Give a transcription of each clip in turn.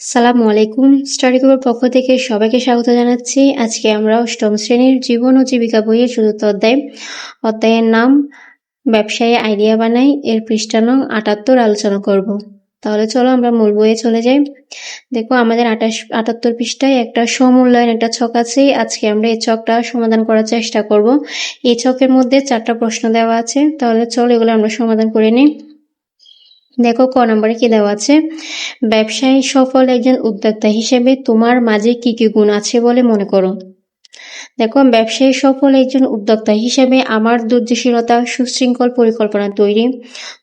সালামু আলাইকুম। স্টাডি গ্রুপের পক্ষ থেকে সবাইকে স্বাগত জানাচ্ছি। আজকে আমরা অষ্টম শ্রেণির জীবন ও জীবিকা বইয়ের চতুর্থ অধ্যায়। অধ্যায়ের নাম, ব্যবসায়ী আইডিয়া বানাই। এর পৃষ্ঠা নং আটাত্তর আলোচনা করব। তাহলে চলো আমরা মূল বইয়ে চলে যাই। দেখো, আমাদের আটাশ, আটাত্তর পৃষ্ঠায় একটা সমূল্যায়ন একটা ছক আছে। আজকে আমরা এই ছকটা সমাধান করার চেষ্টা করব। এই ছকের মধ্যে চারটা প্রশ্ন দেওয়া আছে। তাহলে চলো এগুলো আমরা সমাধান করে নিই। দেখো ক নম্বরে কি দেওয়া আছে? ব্যবসায়ী সফল একজন উদ্যোক্তা হিসেবে তোমার মাঝে কি কি গুণ আছে বলে মনে করো? দেখো, ব্যবসায়ী সফল একজন উদ্যোক্তা হিসেবে আমার ধৈর্যশীলতা সুশৃঙ্খল পরিকল্পনা তৈরি,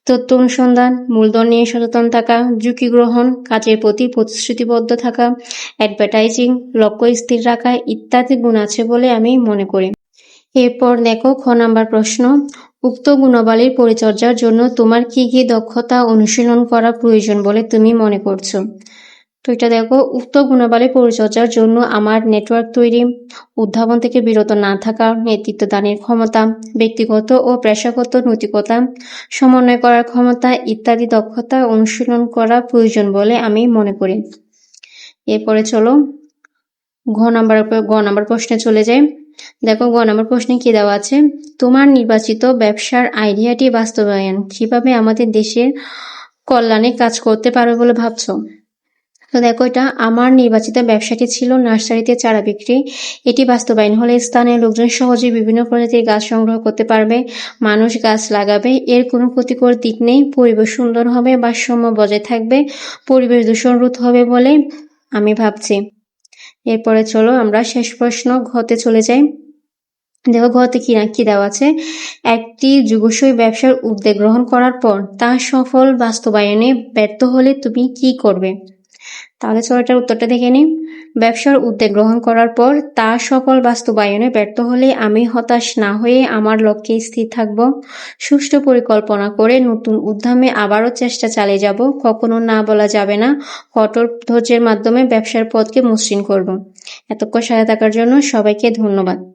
তথ্য অনুসন্ধান, মূলধন নিয়ে সচেতন থাকা, ঝুঁকি গ্রহণ, কাজের প্রতি প্রতিশ্রুতিবদ্ধ থাকা অ্যাডভার্টাইজিং লক্ষ্য স্থির রাখা ইত্যাদি গুণ আছে বলে আমি মনে করি। এরপর দেখো, খ নাম্বার প্রশ্ন উক্ত গুণাবলীর পরিচর্যার জন্য তোমার কি কি দক্ষতা অনুশীলন করা প্রয়োজন বলে তুমি মনে করছ? তো এটা দেখো, উক্ত গুণাবলী পরিচর্যার জন্য আমার নেটওয়ার্ক তৈরি, উদ্ভাবন থেকে বিরত না থাকা, নেতৃত্ব দানের ক্ষমতা, ব্যক্তিগত ও পেশাগত নৈতিকতা, সমন্বয় করার ক্ষমতা ইত্যাদি দক্ষতা অনুশীলন করা প্রয়োজন বলে আমি মনে করি। এরপরে চলো, ঘ নাম্বার গ নাম্বার প্রশ্নে চলে যাই। দেখো গ নাম্বার প্রশ্নে কি দেওয়া আছে? তোমার নির্বাচিত ব্যবসার আইডিয়াটি বাস্তবায়ন। কীভাবে আমাদের দেশের কল্যাণে কাজ করতে পারবে বলে ভাবছ? তো দেখো, এটা আমার নির্বাচিত ব্যবসাটি ছিল নার্সারিতে চারা বিক্রি। এটি বাস্তবায়ন হলে স্থানীয় লোকজন সহজে বিভিন্ন প্রজাতির গাছ সংগ্রহ করতে পারবে, মানুষ গাছ লাগাবে, এর কোনো ক্ষতিকর দিক নেই, পরিবেশ সুন্দর হবে, ভারসাম্য বজায় থাকবে, পরিবেশ দূষণ রোধ হবে বলে আমি ভাবছি। এরপরে চলো আমরা শেষ প্রশ্ন ঘতে চলে যাই। দেখো ঘতে কি না, কি দেওয়া আছে? একটি যুগসই ব্যবসার উদ্যোগ গ্রহণ করার পর তা সফল বাস্তবায়নে ব্যর্থ হলে তুমি কি করবে? তাহলে চলো এটার উত্তরটা দেখে নিই। ব্যবসার উদ্যোগ গ্রহণ করার পর তা সকল বাস্তবায়নে ব্যর্থ হলে আমি হতাশ না হয়ে আমার লক্ষ্যে স্থির থাকব। সুষ্ঠু পরিকল্পনা করে নতুন উদ্যমে আবারও চেষ্টা চালিয়ে যাব। কখনো না বলা যাবে না, কঠোর ধৈর্যের মাধ্যমে ব্যবসার পথকে মসৃণ করব। এতক্ষণ সাথে থাকার জন্য সবাইকে ধন্যবাদ।